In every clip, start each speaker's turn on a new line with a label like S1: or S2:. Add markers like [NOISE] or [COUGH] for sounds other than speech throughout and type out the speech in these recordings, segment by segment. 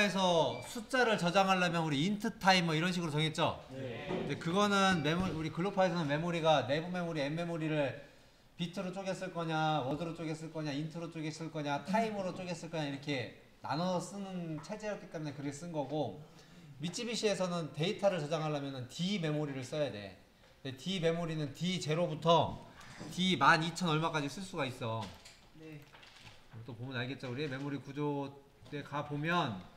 S1: 에서 숫자를 저장하려면 우리 인트 타임 뭐 이런 식으로 정했죠. 근데 그거는 메모 우리 글로파에서는 메모리가 내부 메모리, 엠 메모리를 비트로 쪼개 쓸 거냐, 워드로 쪼개 쓸 거냐, 인트로 쪼개 쓸 거냐, 타임으로 쪼개 쓸 거냐 이렇게 나눠 쓰는 체제였기 때문에 그렇게 쓴 거고 미쯔비시에서는 데이터를 저장하려면 D 메모리를 써야 돼. 근데 D 메모리는 D0부터 D 12,000 얼마까지 쓸 수가 있어.
S2: 네.
S1: 또 보면 알겠죠. 우리 메모리 구조에 가 보면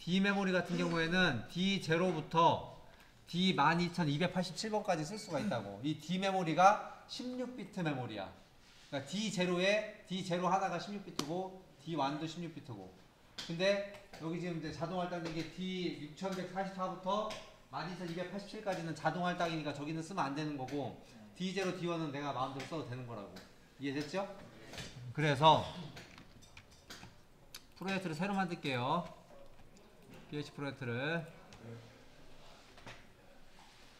S1: D 메모리 같은 경우에는 D0부터 D12287번까지 쓸 수가 있다고. 이 D 메모리가 16비트 메모리야. 그러니까 D0에 D0 하나가 16비트고 D1도 16비트고. 근데 여기 지금 이제 자동 할당된 게 D6144부터 12287까지는 자동 할당이니까 저기는 쓰면 안 되는 거고 D0, D1은 내가 마음대로 써도 되는 거라고. 이해됐죠? 그래서 프로젝트를 새로 만들게요. PH 프로젝트를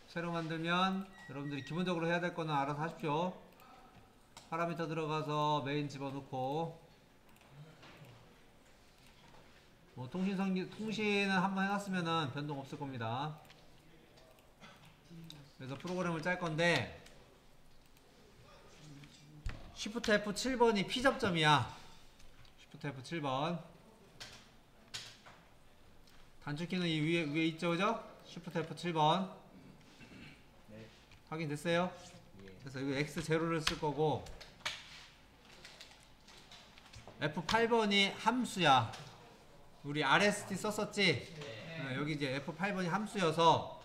S1: 새로 만들면 여러분들이 기본적으로 해야 될 거는 알아서 하십시오. 파라미터 들어가서 메인 집어넣고 뭐 통신 성기 통신은 한번 해놨으면은 변동 없을 겁니다. 그래서 프로그램을 짤 건데 Shift F 7번이 P 접점이야. Shift F 7번. 단축키는 이 위에 위에 있죠, 그죠? Shift F 7번.
S2: 네.
S1: 확인됐어요? 그래서 이거 X 제로를 쓸 거고 F 8번이 함수야. 우리 RST 썼었지? 어, 여기 이제 F 8번이 함수여서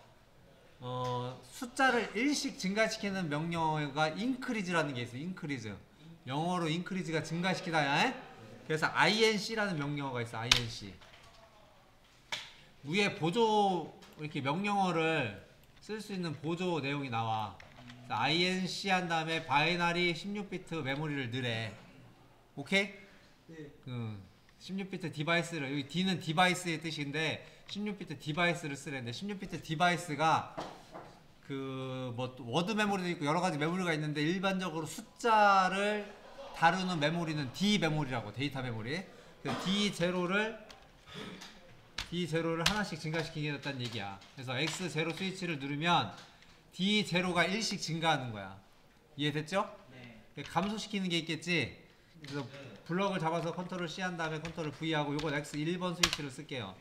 S1: 어, 숫자를 일씩 증가시키는 명령어가 increase라는 게 있어요. increase. 영어로 increase가 증가시키다. 에? 그래서 inc라는 명령어가 있어. inc. 위에 보조 이렇게 명령어를 쓸 수 있는 보조 내용이 나와. inc 한 다음에 바이너리 16비트 메모리를 넣으래. 오케이?
S2: 네.
S1: 그 16비트 디바이스를 여기 D는 디바이스의 뜻인데 16비트 디바이스를 쓰는데 16비트 디바이스가 그 뭐 워드 메모리도 있고 여러 가지 메모리가 있는데 일반적으로 숫자를 다루는 메모리는 D 메모리라고 데이터 메모리. 그 D0를 D0를 하나씩 증가시키겠다는 얘기야. 그래서 X0 스위치를 누르면 D0가 1씩 증가하는 거야. 이해됐죠?
S2: 네.
S1: 감소시키는 게 있겠지. 그래서 블럭을 잡아서 컨트롤 C 한 다음에 컨트롤 V 하고 요건 X 1번 스위치를 쓸게요.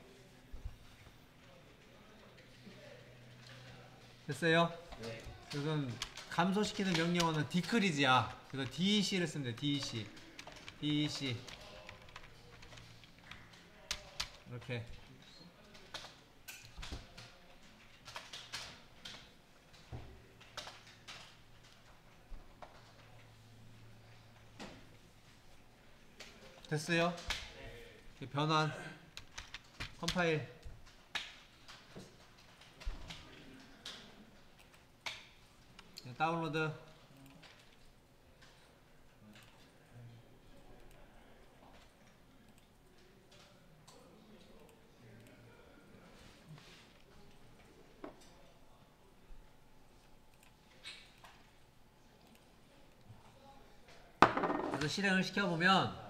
S1: 됐어요?
S2: 네.
S1: 그래서 감소시키는 명령어는 디크리즈야. 그래서 DEC를 쓰면 돼. DEC. DEC. 이렇게. 됐어요? 이렇게 변환 컴파일 네, 다운로드 실행을 시켜보면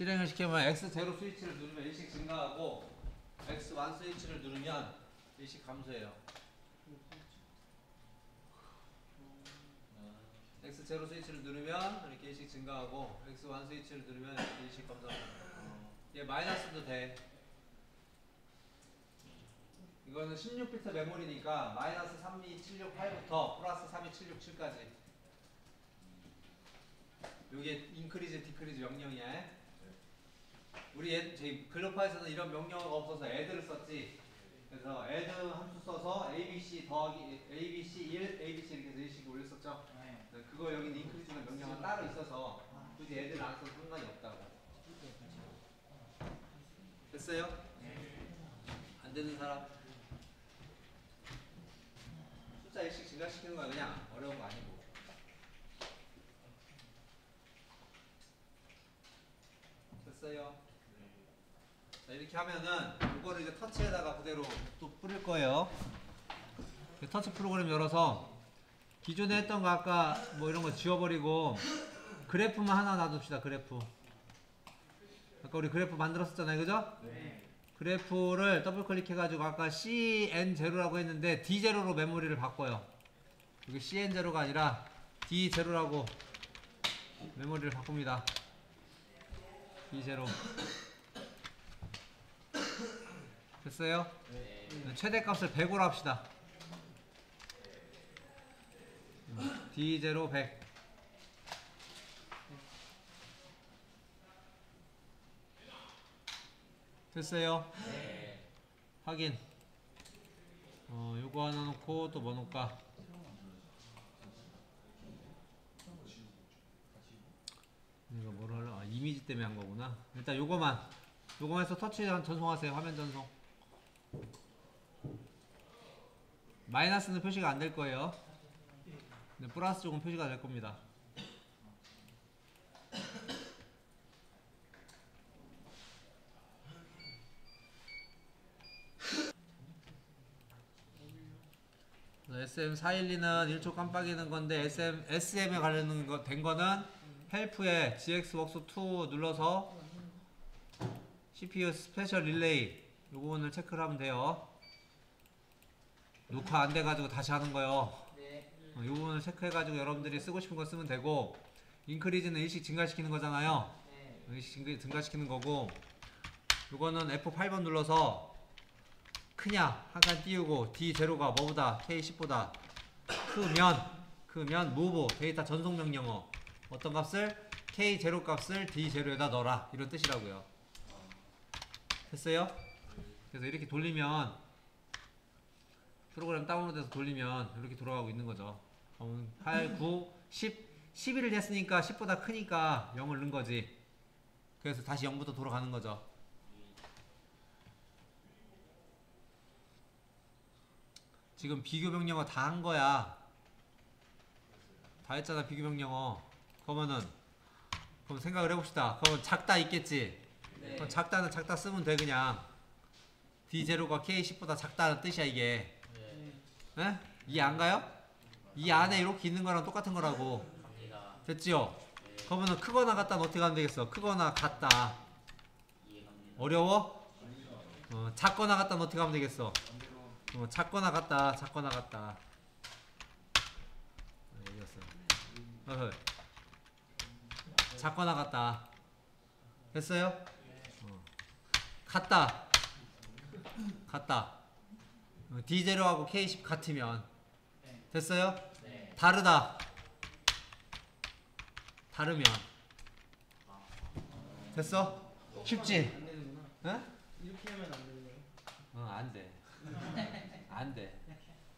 S1: 실행을 시켜보면 X0 스위치를 누르면 일씩 증가하고 X1 스위치를 누르면 일씩 감소해요. X0 스위치를 누르면 이렇게 일씩 증가하고 X1 스위치를 누르면 일씩 감소하고 얘 마이너스도 돼. 이거는 16비트 메모리니까 마이너스 32768부터 플러스 32767까지 요게 인크리즈 디크리즈 명령이야. 우리 애, 저희 글로파에서는 이런 명령어가 없어서 애들을 썼지. 그래서 애드 함수 써서 abc 더하기 abc 1, abc 이렇게 해서 일씩 올렸었죠.
S2: 네.
S1: 네, 그거 여기 인크리즈는 명령어가 따로 있어서 굳이 애들 안 써도 상관이 없다고. 됐어요? 안 되는 사람? 숫자 일씩 증가시키는 거야 그냥 어려운 거 아니고. 됐어요? 자 이렇게 하면은 이거를 이제 터치에다가 그대로 또 뿌릴 거예요. 그 터치 프로그램 열어서 기존에 했던 거 아까 뭐 이런 거 지워버리고 그래프만 하나 놔둡시다. 그래프. 아까 우리 그래프 만들었었잖아요, 그죠?
S2: 네.
S1: 그래프를 더블 클릭해가지고 아까 CN0라고 했는데 D0로 메모리를 바꿔요. 여기 CN0가 아니라 D0라고 메모리를 바꿉니다. D0. 됐어요?
S2: 네.
S1: 최대값을 100으로 합시다. 음, D0 100. 됐어요?
S2: 네.
S1: 확인. 어, 요거 하나 놓고 또 뭐 놓을까? 이거 뭐로 하려? 아, 이미지 때문에 한 거구나. 일단 요거만. 요거만 해서 터치 전송하세요. 화면 전송. 마이너스는 표시가 안 될 거예요. 근데 플러스 쪽은 표시가 될 겁니다. SM412는 1초 깜빡이는 건데 SM, SM에 관련된 거, 된 거는 헬프에 GX웍스2 눌러서 CPU 스페셜 릴레이 요거는 체크를 하면 돼요. 녹화 안 돼가지고 다시 하는 거요.
S2: 네.
S1: 어, 이 부분을 체크해가지고 여러분들이 쓰고 싶은 거 쓰면 되고 인크리즈는 일씩 증가시키는 거잖아요.
S2: 네.
S1: 일씩 증가- 증가시키는 거고 이거는 F8번 눌러서 크냐 한칸 띄우고 D0가 뭐보다 K10보다 크면 크면 move 데이터 전송 명령어 어떤 값을 K0 값을 D0에다 넣어라 이런 뜻이라고요. 됐어요? 그래서 이렇게 돌리면 프로그램 다운로드해서 돌리면 이렇게 돌아가고 있는 거죠. 그러면 8, 9, 10, 11을 했으니까 10보다 크니까 0을 넣은 거지. 그래서 다시 0부터 돌아가는 거죠. 지금 비교 명령어 다 한 거야. 다 했잖아 비교 명령어. 그러면은 그럼 생각을 해봅시다. 그러면 작다 있겠지.
S2: 네.
S1: 그럼 작다는 작다 쓰면 돼 그냥. D0가 K10보다 작다는 뜻이야 이게.
S2: 네.
S1: 에? 이해 안 가요? 이 안에 이렇게 있는 거랑 똑같은 거라고. 됐지요?
S2: 네.
S1: 그러면은 크거나 같다는 어떻게 하면 되겠어? 크거나 같다. 어려워? 어, 작거나 같다는 어떻게 하면 되겠어? 어, 작거나 같다. 작거나 같다. 아, 여기였어. 어허. 작거나 같다. 됐어요? 어. 같다. 같다. 어, D0하고 K10 같으면 됐어요?
S2: 네.
S1: 다르다. 다르면 됐어? 쉽지? 응?
S3: 이렇게 하면 안 되네.
S1: 어, 안 돼. 안 돼.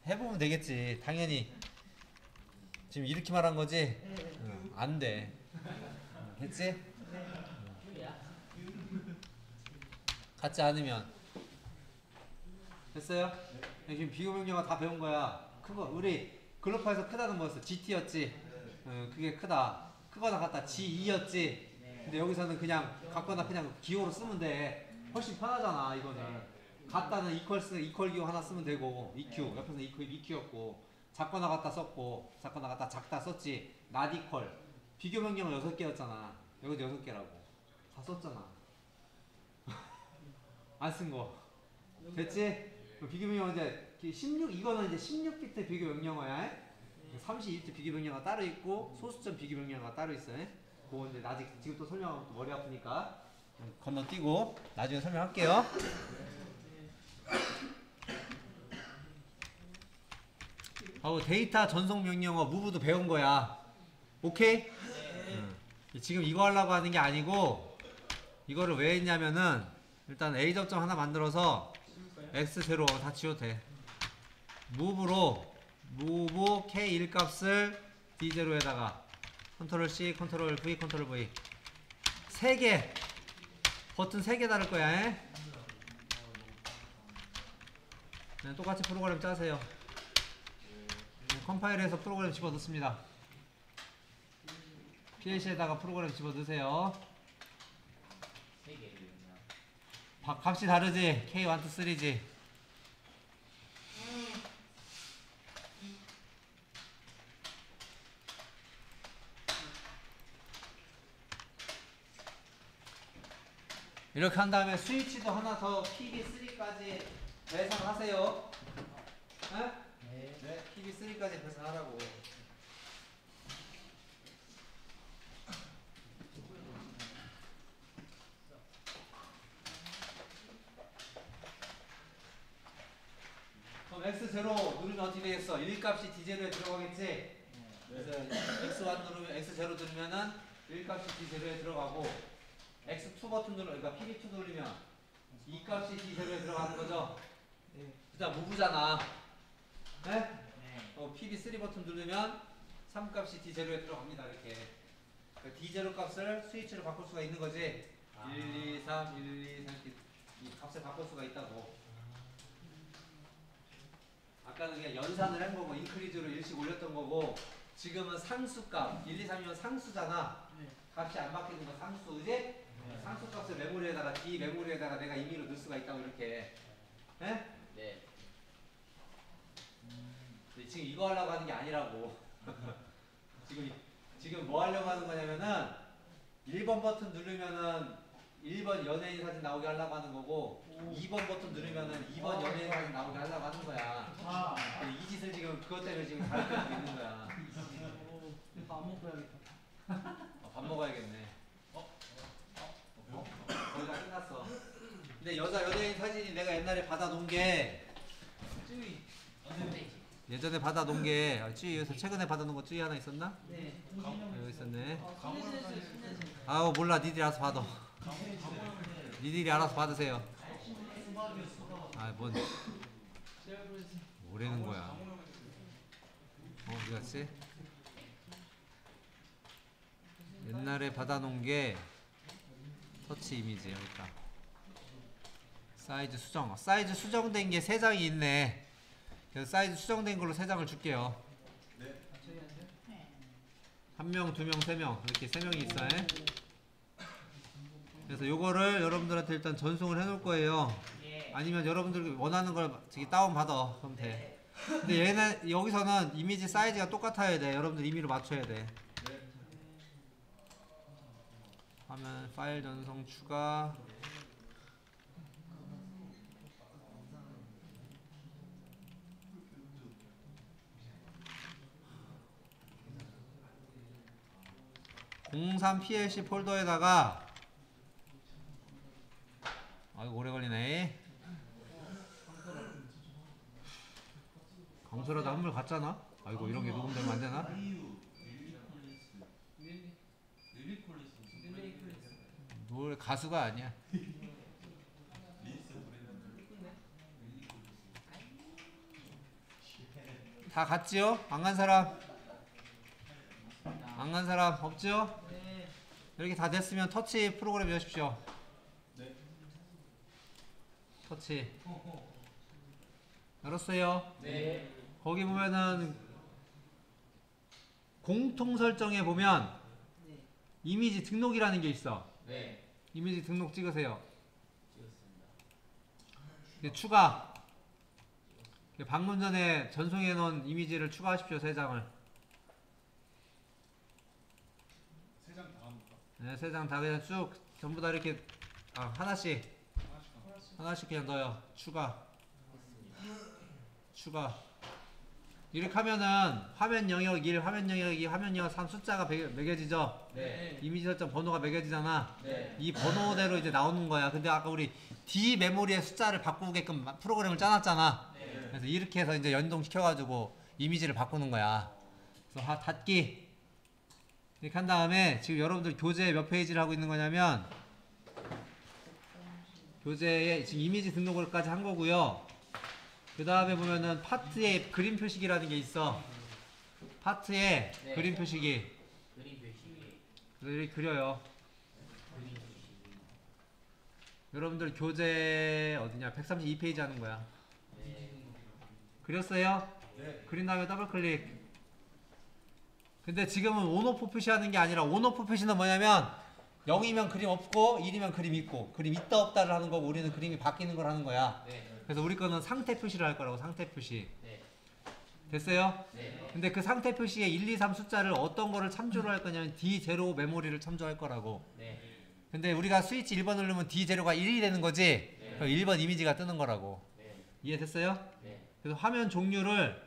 S1: 해보면 되겠지. 당연히. 지금 이렇게 말한 거지? 어, 안 돼. 어, 됐지?
S2: 큐야.
S1: 같지 않으면. 됐어요? 지금 비교 명령어 다 배운 거야. 크거 우리 글로파에서 크다는 뭐였어? GT였지. 어, 그게 크다. 크거나 같다. G2였지. 근데 여기서는 그냥 같거나 그냥 기호로 쓰면 돼. 훨씬 편하잖아 이거는. 같다는 이퀄스 이퀄 기호 하나 쓰면 되고 EQ 옆에서는 EQ EQ였고 작거나 같다 썼고 작거나 같다 작다 썼지. not equal 비교 명령어 여섯 개였잖아. 여기도 여섯 개라고. 다 썼잖아. [LAUGHS] 안 쓴 거. 됐지? 그럼 비교 명령어 이제 16 이거는 이제 16비트 비교 명령어야. 32비트 비교 명령어가 따로 있고 소수점 비교 명령어가 따로 있어요. 그거 이제 아직 지금 또 설명하면 또 머리 아프니까 건너뛰고 나중에 설명할게요. 하고 데이터 전송 명령어 무브도 배운 거야. 오케이? 응. 지금 이거 하려고 하는 게 아니고 이거를 왜 했냐면은 일단 A 접점 하나 만들어서 X0 다 지워도 돼. 무브로 무브 K1 값을 D0에다가 컨트롤 C, 컨트롤 V, 컨트롤 V 세 개 버튼 세 개 다를 거야. 에? 네, 똑같이 프로그램 짜세요. 네, 컴파일해서 프로그램 집어넣습니다. PLC에다가 프로그램 집어넣으세요.
S2: 세 개를요.
S1: 바- 값이 다르지? K1, 2, 3지? 이렇게 한 다음에 스위치도 하나 더 PB3까지 배상하세요. 네?
S2: 네.
S1: 네, PB3까지 배상하라고. 그럼 X0 누르면 어떻게 되겠어? 1값이 D0에 들어가겠지? 그래서 X1 누르면 X0 누르면은 1값이 D0에 들어가고 X2 버튼 누르 그러니까 PB2 누르면 2값이 D0에 들어가는 거죠? 그다음 무부잖아. 네?
S2: 네.
S1: 어, PB3 버튼 누르면 3값이 D0에 들어갑니다. 이렇게. 그 D0 값을 스위치로 바꿀 수가 있는 거지.
S2: 아.
S1: 1, 2, 3, 1, 2, 3 이렇게 이 값을 바꿀 수가 있다고. 아까는 그냥 연산을 한 거고 인크리즈로 일씩 올렸던 거고 지금은 상수값 1, 2, 3이면 상수잖아.
S2: 네.
S1: 값이 안 바뀌는 건 상수, 이제 상수 값을 메모리에다가 D 메모리에다가 내가 임의로 넣을 수가 있다고 이렇게. 예?
S2: 네.
S1: 근데 지금 이거 하려고 하는 게 아니라고. [LAUGHS] 지금 이- 지금 뭐 하려고 하는 거냐면은 1번 버튼 누르면은 1번 연예인 사진 나오게 하려고 하는 거고 2번 버튼 누르면은 2번 연예인 사진 나오게 하려고 하는 거야.
S3: 아,
S1: 이 짓을 지금 그것 때문에 지금 가르쳐주고 있는 거야. [LAUGHS]
S3: 밥 먹고 야겠다.
S1: 어, 밥 먹어야겠네. 어? 어? 거의 다 끝났어. 근데 여자 연예인 사진이 내가 옛날에 받아 놓은 게
S3: 쯔위.
S1: 예전에 받아 놓은 게 아, 쯔위 여기서 최근에 받아 놓은 거 쯔위 하나 있었나?
S3: 네.
S1: 아, 여기 있었네.
S3: 아,
S1: 몰라 니들이 알아서 받아. 니들이 알아서 받으세요. 아뭔
S3: 제가 그랬어요.
S1: 뭐라는 거야? 어 어디 갔지? 옛날에 받아놓은 게 터치 이미지 여기 있다. 사이즈 수정. 사이즈 수정된 게세 장이 있네. 그래서 사이즈 수정된 걸로 세 장을 줄게요.
S3: 아, 저희한테?
S1: 한 명, 두 명, 세 명. 이렇게 세 명이 있어 요. 그래서 요거를 여러분들한테 일단 전송을 해 놓을 거예요.
S2: 예.
S1: 아니면 여러분들 원하는 걸 저기 다운 받아. 그럼 돼. 근데 얘는 여기서는 이미지 사이즈가 똑같아야 돼. 여러분들 임의로 맞춰야 돼. 화면 파일 전송 추가. (03) PLC 폴더에다가 아이고 오래 걸리네 강소라도 한물 갔잖아 아이고 이런 게 녹음되면 안 되나. 뭘 가수가 아니야 다 갔지요? 안 간 사람? 안 간 사람 없죠?
S3: 네.
S1: 이렇게 다 됐으면 터치 프로그램 여십시오. 터치. 열었어요.
S2: 네.
S1: 거기 보면은 공통 설정에 보면
S3: 네.
S1: 이미지 등록이라는 게 있어.
S2: 네.
S1: 이미지 등록 찍으세요.
S2: 찍었습니다.
S1: 이제 추가. 방금 전에 전송해 놓은 이미지를 추가하십시오. 세 장을.
S4: 세 장 다 합니까?
S1: 네, 세 장 다 그냥 쭉 전부 다 이렇게 아, 하나씩
S4: 하나씩
S1: 그냥 넣어요. 추가. 추가. 이렇게 하면은 화면 영역 1, 화면 영역 2, 화면 영역 3 숫자가 매- 매겨 지죠.
S2: 네.
S1: 이미지 설정 번호가 매겨지잖아.
S2: 네.
S1: 이 번호대로 이제 나오는 거야. 근데 아까 우리 D 메모리의 숫자를 바꾸게끔 마- 프로그램을 짜놨잖아.
S2: 네.
S1: 그래서 이렇게 해서 이제 연동시켜가지고 이미지를 바꾸는 거야. 그래서 하, 닫기. 이렇게 한 다음에 지금 여러분들 교재 몇 페이지를 하고 있는 거냐면 교재에 지금 이미지 등록을까지 한 거고요. 그 다음에 보면은 파트에 그림 표식이라는 게 있어. 파트에
S2: 네.
S1: 그림 표식이
S2: 그림 표시기.
S1: 이렇게 그려요.
S2: 그림 표시기.
S1: 여러분들 교재 어디냐? 132페이지 하는 거야.
S2: 네.
S1: 그렸어요?
S4: 네.
S1: 그린 다음에 더블 클릭. 근데 지금은 온오프 표시하는 게 아니라 온오프 표시는 뭐냐면 0이면 그림 없고 1이면 그림 있고 그림 있다 없다를 하는 거고 우리는 그림이 바뀌는 걸 하는 거야.
S2: 네.
S1: 그래서 우리 거는 상태 표시를 할 거라고 상태 표시.
S2: 네.
S1: 됐어요?
S2: 네.
S1: 근데 그 상태 표시에 1, 2, 3 숫자를 어떤 거를 참조로 할 거냐면 D0 메모리를 참조할 거라고.
S2: 네.
S1: 근데 우리가 스위치 1번 누르면 D 재료가 1이 되는 거지.
S2: 네.
S1: 그럼 1번 이미지가 뜨는 거라고.
S2: 네.
S1: 이해됐어요?
S2: 네.
S1: 그래서 화면 종류를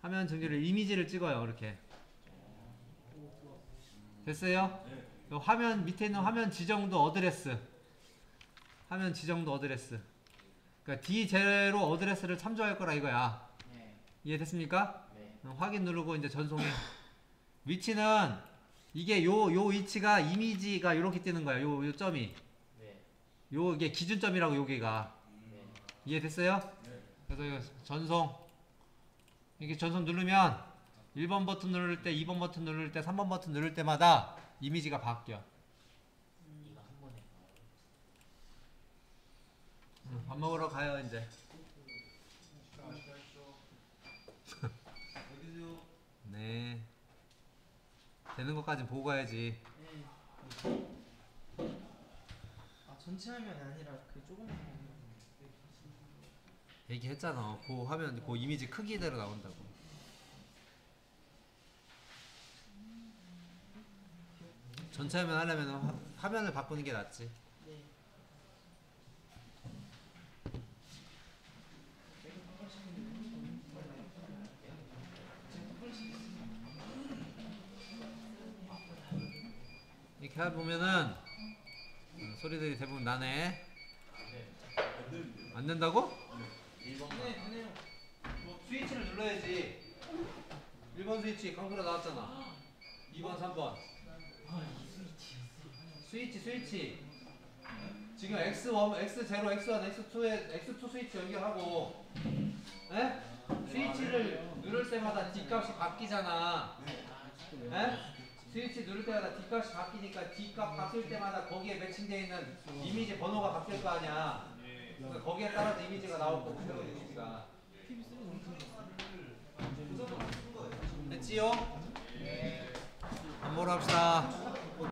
S1: 화면 종류를 이미지를 찍어요. 이렇게. 됐어요? 요 화면 밑에 있는 화면 지정도 어드레스. 화면 지정도 어드레스. 그러니까 D 제로 어드레스를 참조할 거라 이거야.
S2: 네.
S1: 이해됐습니까?
S2: 네.
S1: 어, 확인 누르고 이제 전송해. 위치는 이게 요 요 위치가 이미지가 이렇게 뜨는 거야. 요 요 점이.
S2: 네.
S1: 요 이게 기준점이라고 요게가.
S2: 네.
S1: 이해됐어요? 그래서 이거 전송 이게 전송 누르면 1번 버튼 누를 때, 2번 버튼 누를 때, 3번 버튼 누를 때마다 이미지가 바뀌어. 응, 밥 먹으러 가요 이제. [LAUGHS] 네. 되는 것까진 보고 가야지.
S3: 아 전체 화면이 아니라 그 화면.
S1: 얘기했잖아. 그 화면, 그 이미지 크기대로 나온다고. 전체 화면 하려면 화, 화면을 바꾸는 게 낫지.
S3: 네.
S1: 이렇게 해 보면은 음, 소리들이 대부분 나네. 안 된다고?
S2: 1번
S3: 네.
S1: 뭐 스위치를 눌러야지. 1번 스위치 강수로 나왔잖아. 2번, 3번. 스위치, 스위치. 지금 X1, X0, X1, X2에 X2 스위치 연결하고, 에? 스위치를 누를 때마다 D 값이 바뀌잖아. 에? 스위치 누를 때마다 D 값이 바뀌니까 D 값 바뀔 때마다 거기에 매칭되어 있는 이미지 번호가 바뀔 거 아니야. 그러니까 거기에 따라서 이미지가 나올 거고, 새로운 이미지가. 됐지요? 밥 먹으러 갑시다.